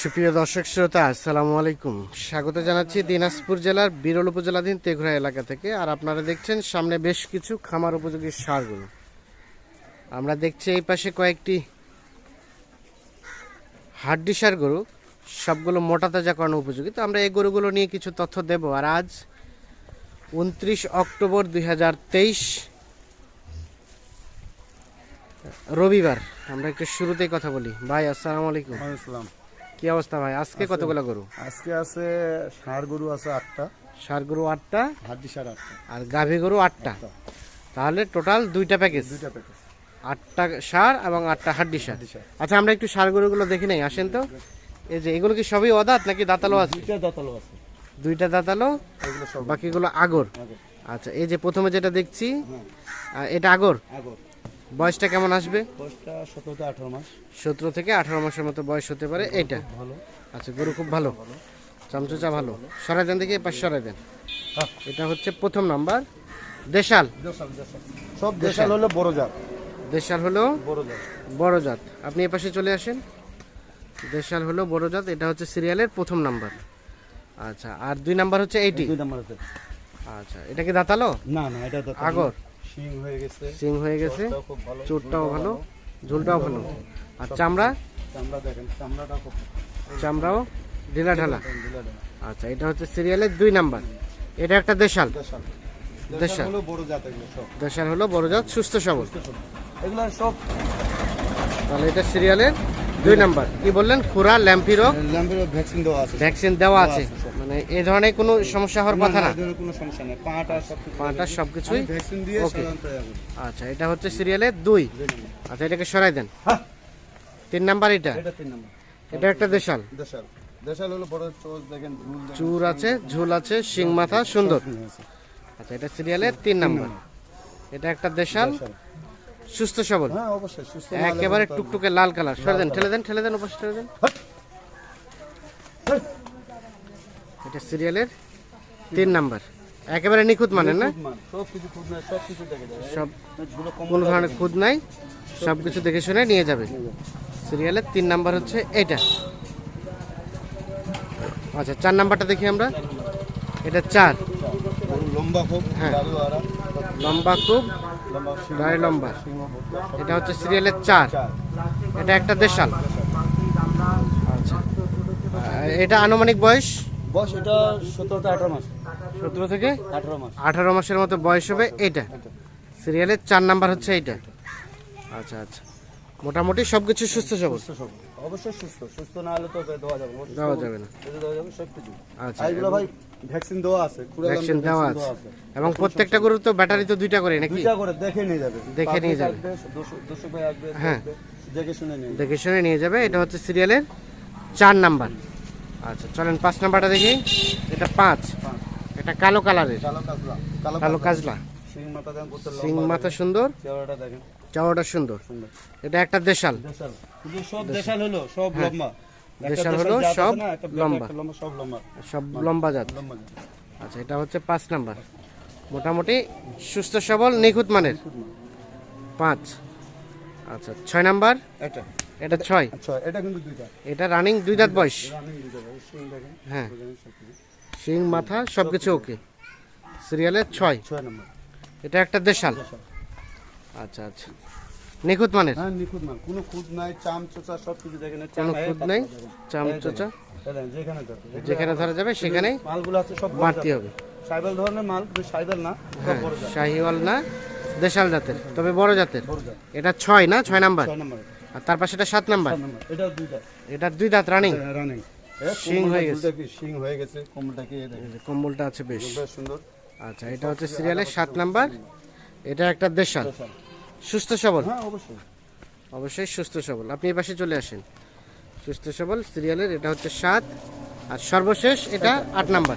সুপ্রিয় দর্শক শ্রোতা, আসসালামু আলাইকুম। স্বাগত জানাচ্ছি দিনাজপুর জেলার বিরল উপজেলাধীন তেঘরা এলাকা থেকে। আর আপনারা দেখছেন সামনে বেশ কিছু খামার উপযোগী সারগুলো। আমরা দেখছি এই পাশে কয়েকটি হাড্ডি সার গরু, সবগুলো মোটা তাজা করানো উপযোগী। তো আমরা এই গরুগুলো নিয়ে কিছু তথ্য দেব। আর আজ উনত্রিশ অক্টোবর দুই হাজার তেইশ রবিবার আমরা একটু শুরুতেই কথা বলি। ভাই আসসালামু আলাইকুম। আসসালাম। কি অবস্থা ভাই? আজকে কতগুলো গরু? আজকে আছে ষাঁড় গরু আছে আটটা। সার গরু আটটা হাড্ডি সার আটটা। আর গাভী গরু আটটা। তাহলে টোটাল দুইটা প্যাকেজ? দুইটা প্যাকেজ। আটটা সার এবং আটটা হাড্ডি সার সার আচ্ছা আমরা একটু সার গরুগুলো দেখি নাই আসেন তো। এই যে এগুলো কি সবই অদাত নাকি দাঁতালো আছে? দুইটা দতালো আছে। দুইটা দাঁতালো এগুলো সব বাকিগুলো আগর। আচ্ছা এই যে প্রথমে যেটা দেখছি হ্যাঁ। এটা আগর? আগর। বয়সটা কেমন আসবে? দশটা সতেরোটা আঠারো মাস। সতেরো থেকে আঠারো মাসের মতো বয়স হতে পারে। এটা ভালো। আচ্ছা গরু খুব ভালো? চামচুচা ভালো? সরাই দেন দেখি পাশ সরাই দেন। হ্যাঁ। এটা হচ্ছে প্রথম নাম্বার। দেশাল? সব দেশাল হলো বড় জাত। দেশাল হলো বড় জাত। আপনি এ পাশে চলে আসেন। দেশাল হলো বড় জাত। এটা হচ্ছে সিরিয়ালের প্রথম নাম্বার। আচ্ছা আর দুই নাম্বার হচ্ছে এইটি? দুই নাম্বার আছে আচ্ছা এটা কি দাঁতালো? না না এটা আগর? শিং হয়ে গেছে। সিং হয়ে গেছে। চোরটাও ভালো ঝোলটাও ভালো। আর চামড়া? চামড়া দেখেন চামড়াটা খুব চামড়াও? ঢিলা ঢালা আচ্ছা এটা হচ্ছে সিরিয়ালের দুই নাম্বার। এটা একটা দেশাল। দেশাল। দেশাল। দেশাল। হলো বড় জাত দেশাল হলো বড় জাত সুস্থ সবল। এগুলো সব তাহলে এটা সিরিয়ালের দুই নাম্বার। কি বললেন? খুরা ল্যাম্পি রোগ ভ্যাকসিন দেওয়া আছে। ভ্যাকসিন দেওয়া আছে। মানে এই ধরনের কোনো সমস্যা হওয়ার কথা না? এই ধরনের কোনো সমস্যা নেই। পাটা সব পাটা সবকিছুই? ভ্যাকসিন দিয়ে আচ্ছা এটা হচ্ছে সিরিয়ালের দুই। আচ্ছা এটাকে সরাই দেন। হ্যাঁ। তিন নাম্বার এটা? এটা তিন নম্বর। এটা একটা দেশাল। দেশাল। দেশাল হলো বড় চোজ দেখেন চুর আছে ঝুল আছে শিং মাথা সুন্দর। আচ্ছা এটা সিরিয়ালের তিন নাম্বার। এটা একটা দেশাল। সুস্থ সবল। হ্যাঁ অবশ্যই সুস্থ একেবারে টুকটুকে লাল কালার। সরে দেন ঠেলে দেন ঠেলে দেন ওপাশে ঠেলে দেন। এটা সিরিয়ালের তিন নাম্বার। একেবারে নিখুঁত মানে না সব কোনো ধরনের খুদ নাই সব কিছু দেখে শুনে নিয়ে যাবে। সিরিয়ালের তিন নাম্বার হচ্ছে এটা। আচ্ছা চার নাম্বারটা দেখি আমরা। এটা চার। লম্বা খুব হ্যাঁ। লম্বা খুব লম্বা নম্বর সব এটা হচ্ছে সিরিয়ালের চার। এটা একটা দেশাল। আচ্ছা। এটা আনুমানিক বয়স? বয়স এটা সতেরোটা আঠারো মাস। সতেরো থেকে আঠারো মাস। আঠারো মাসের মতো বয়স হবে এটা। সিরিয়ালের চার নাম্বার হচ্ছে এইটা। আচ্ছা আচ্ছা। মোটামুটি সবকিছু সুস্থ সবল। সুস্থ সব অবশ্যই সুস্থ সুস্থ না হলে তো দেওয়া যাবে না। দেওয়া যাবে না। দেওয়া যাবে সব কিছু আচ্ছা এগুলো ভাই ভ্যাকসিন দেওয়া আছে ভ্যাকসিন দেওয়া আছে। এবং প্রত্যেকটা গরুর তো ব্যাটারি তো দুইটা করে নাকি? দুইটা করে দেখে নিয়ে যাবে। দেখে নিয়ে যাবে। দর্শক ভাই আসবে হ্যাঁ। দেখে শুনে নিয়ে যাবে। দেখে শুনে নিয়ে যাবে এটা হচ্ছে সিরিয়ালের চার নাম্বার। আচ্ছা চলেন পাঁচ নাম্বারটা দেখি। এটা পাঁচ। এটা কালো কালারের। কালো কাজলা কালো কাজলা সিং মাথা সুন্দর। চেহারাটা দেখেন। চাওয়াটা সুন্দর। এটা একটা দেশাল। দেশাল। সব দেশাল। হলো সব লম্বা। দেশাল হলো সব না, লম্বা। সব লম্বা। সব লম্বা জাত। আচ্ছা এটা হচ্ছে পাঁচ নাম্বার। মোটামুটি সুস্থ সবল নিখুঁত মানের। পাঁচ। আচ্ছা ছয় নাম্বার? এটা। এটা ছয়। এটা কিন্তু দুইটা এটা রানিং দুই দাঁত বয়স। হ্যাঁ। সব কিছু। শিং মাথা সবকিছু ওকে সিরিয়ালের ছয়। ছয় নম্বর। এটা একটা দেশাল। আচ্ছা আচ্ছা। নিখুঁত মানের? হ্যাঁ নিখুঁত মাল কোনো খুদ নাই চাম চোচা সব কিছু দেখেন কোনো চাম খুদ নাই। চাম চোচা? যেখানে যেখানে ধরা যাবে সেখানেই মালগুলো আছে সব বাড়তি হবে। সাইবেল ধরনের মাল সাইবেল না হ্যাঁ শাহিওয়াল না দেশাল জাতের। তবে বড় জাতের। এটা ছয় না ছয় নাম্বার? নম্বর। আর তার পাশে এটা সাত নাম্বার? এটা দুইটা এটা দুই দাঁত রানিং রানিং শিং হয়ে গেছে। শিং হয়ে গেছে। কোমলটা কি এই দেখেন কম্বলটা আছে বেশ। বেশ সুন্দর। আচ্ছা এটা হচ্ছে সিরিয়ালের সাত নাম্বার। এটা একটা দেশাল। সুস্থ সবল? হ্যাঁ অবশ্যই। অবশ্যই সুস্থ সবল। আপনি এই পাশে চলে আসেন। সুস্থ সবল সিরিয়ালের এটা হচ্ছে সাত। আর সর্বশেষ এটা আট নাম্বার।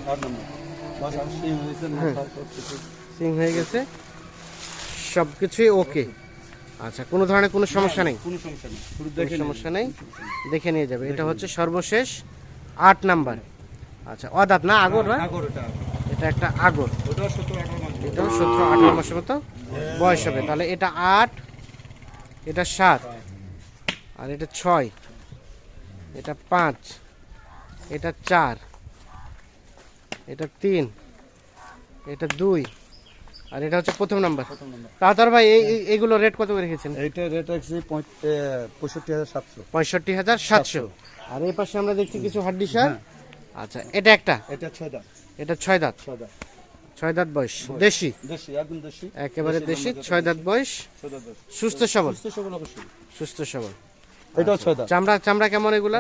কিছু সিং হয়ে গেছে সব কিছুই ওকে। আচ্ছা কোনো ধরনের কোনো সমস্যা নেই? কোনো সমস্যা নেই। দেখে সমস্যা নেই? দেখে নিয়ে যাবে। এটা হচ্ছে সর্বশেষ আট নাম্বার। আচ্ছা অদাত না আগর না এটা একটা আগর। এটাও সতেরো আঠারো মাসের মতো? বয়স হবে। তাহলে এটা আট এটা সাত আর এটা ছয় এটা পাঁচ এটা চার এটা তিন এটা দুই আর এটা হচ্ছে প্রথম নাম্বার। প্রথম নম্বর। তাড়াতাড়ি ভাই এই এই- এইগুলো রেট কত করে রেখেছেন? এইটা রেট আছে পঁয়ষট্টি হাজার সাতশো। পঁয়ষট্টি হাজার সাতশো। আর এই পাশে আমরা দেখছি কিছু হাড্ডি সার হ্যাঁ। আচ্ছা এটা একটা? এটা ছয় দাঁত। এটা ছয় দাঁত। ছয় দাঁত। ছয় দাঁত বয়স। দেশি? একেবারে দেশি ছয় দাঁত বয়স। সুস্থ সবল? সুস্থ সবল দাঁত। চামড়া চামড়া কেমন এগুলা?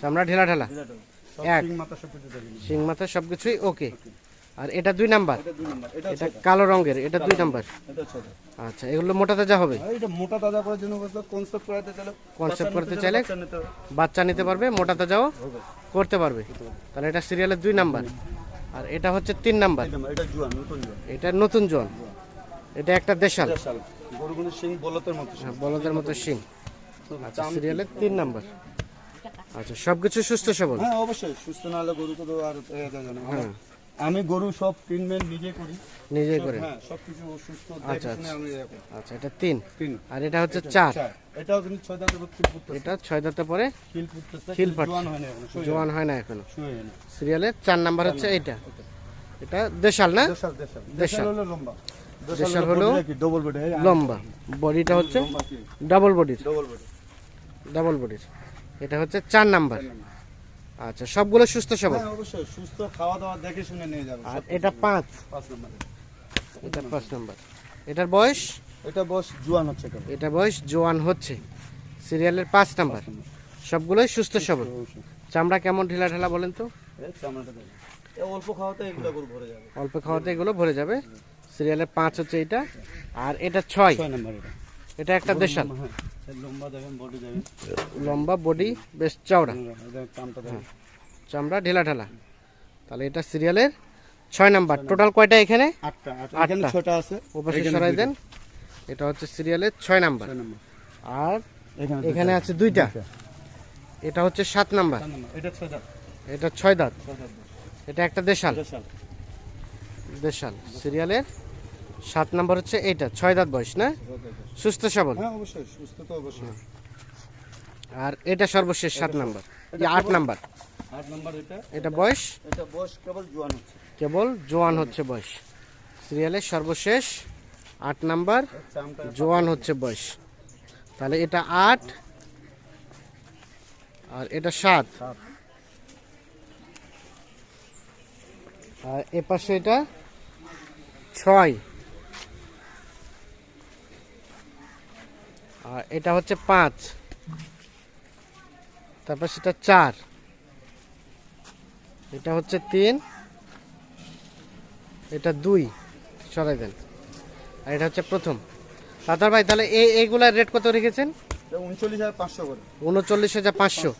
চামড়া, ঢেলা ঢেলা? এক। সিং মাথা সবকিছুই ওকে। আর এটা দুই নাম্বার? এটা কালো রঙের এটা দুই নাম্বার। আচ্ছা এগুলো মোটা তাজা হবে? এটা মোটা তাজা করার জন্য বলতো কনসেপ্ট করাতে চাইলে বাচ্চা করতে নিতে চাইলে? বাচ্চা পারবে মোটা তাজাও করতে পারবে। তাহলে এটা সিরিয়ালের দুই নাম্বার। আর এটা হচ্ছে তিন নাম্বার। এটা নতুন জুয়ান। এটা নতুন জন এটা একটা দেশাল। বলতের মতো শিং। হ্যাঁ, বলদের মতো আচ্ছা সিরিয়ালের তিন নাম্বার। আচ্ছা সবকিছু সুস্থ সবল? হ্যাঁ অবশ্যই। সুস্থ না হলে গরু তো আর হ্যাঁ। আমি গরু সব ট্রিটমেন্ট নিজে করি। নিজেই করে হ্যাঁ সবকিছু সুস্থ আচ্ছা, আমি ইয়ে। আচ্ছা এটা তিন? তিন। আর এটা হচ্ছে চার? চার। এটাও কিন্তু ছয় দাঁতের উপর খিল ফুটতেছে এটা ছয় দাঁতে পরে খিল ফুটতেছে খিল খিল ফাটছে। জোয়ান হয়নি এখনও জোয়ান হয় না। এখনও। সিরিয়ালের চার নাম্বার হচ্ছে এইটা। এটা দেশাল না? দেশাল দেশাল। দেশাল। দেশাল হলো লম্বা। দেশাল হলো ডবল বডি লম্বা। বডিটা হচ্ছে ডাবল বডির ডবল বডি ডাবল বডির এটা হচ্ছে চার নাম্বার। আচ্ছা সবগুলো সুস্থ সবল? হ্যাঁ অবশ্যই সুস্থ খাওয়া দাওয়া দেখে শুনে নিয়ে যাবে আর এটা পাঁচ? পাঁচ নম্বরে। এটা পাঁচ নাম্বার। এটার বয়স? এটা বয়স জোয়ান হচ্ছে এটা বয়স জোয়ান হচ্ছে। সিরিয়ালের পাঁচ নাম্বার। সবগুলোই সুস্থ সবল। চামড়া কেমন ঢিলা ঢালা বলেন তো? অল্প খাওয়াতে এগুলো ভরে যাবে। অল্প খাওয়াতে এগুলো ভরে যাবে। সিরিয়ালের পাঁচ হচ্ছে এটা। আর এটা ছয়। এটা। এটা একটা দেশাল। হ্যাঁ। লম্বা বডি বেশ চওড়া। চামড়া ঢিলা ঢালা। তাহলে এটা সিরিয়ালের ছয় নাম্বার। টোটাল কয়টা এখানে? আটটা আটটা। এখানে আটটা। ছটা আছে ওপাশে সরাই দেন। এটা হচ্ছে সিরিয়ালের ছয় নাম্বার। আর এখানে আছে দুইটা। এটা হচ্ছে সাত নাম্বার। এটা ছয় দাঁত। এটা একটা দেশাল। দেশাল। সিরিয়ালের সাত নাম্বার হচ্ছে এইটা ছয় দাঁত বয়স না? সুস্থ সবল? হ্যাঁ আর এটা সর্বশেষ সাত নাম্বার। আট নাম্বার। এটা? এটা বয়স? কেবল জোয়ান হচ্ছে। বয়স। সিরিয়ালের সর্বশেষ আট নাম্বার জোয়ান হচ্ছে বয়স। তাহলে এটা আট আর এটা সাত। সাত। আর এ পাশে এটা ছয়। আর এটা হচ্ছে পাঁচ। তারপর সেটা চার। এটা হচ্ছে তিন। এটা দুই। সরাই দেন। আর এটা হচ্ছে প্রথম। দাদার ভাই তাহলে এই এইগুলার রেট কত রেখেছেন? উনচল্লিশ হাজার পাঁচশো করে। উনচল্লিশ হাজার পাঁচশো।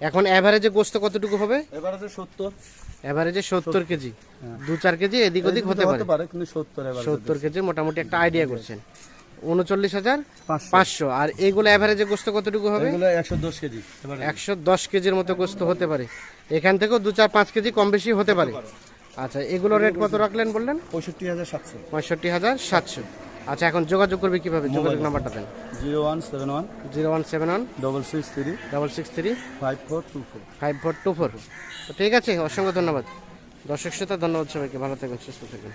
এখন অ্যাভারেজে গোস্ত কতটুকু হবে? আছে সত্তর। অ্যাভারেজে সত্তর কেজি। দু চার কেজি এদিক ওদিক হতে পারে। পারে কিন্তু সত্তর কেজি মোটামুটি একটা আইডিয়া করছেন। উনচল্লিশ হাজার পাঁচশো। আর এইগুলো অ্যাভারেজে গোস্ত কতটুকু হবে? একশো দশ কেজি একশো দশ কেজির মতো গোস্ত হতে পারে। এখান থেকেও দু চার পাঁচ কেজি কম বেশি হতে পারে। আচ্ছা এগুলো রেট কত রাখলেন বললেন? পঁয়ষট্টি হাজার সাতশো। পঁয়ষট্টি হাজার সাতশো। আচ্ছা এখন যোগাযোগ করবে কীভাবে? যোগাযোগ নাম্বারটা দেন। Zero one seven one. Zero one seven one. Double six three. Double six three. Five four two four. Five four two four. ঠিক আছে অসংখ্য ধন্যবাদ। দর্শক শ্রোতা ধন্যবাদ সবাইকে। ভালো থাকবেন সুস্থ থাকবেন।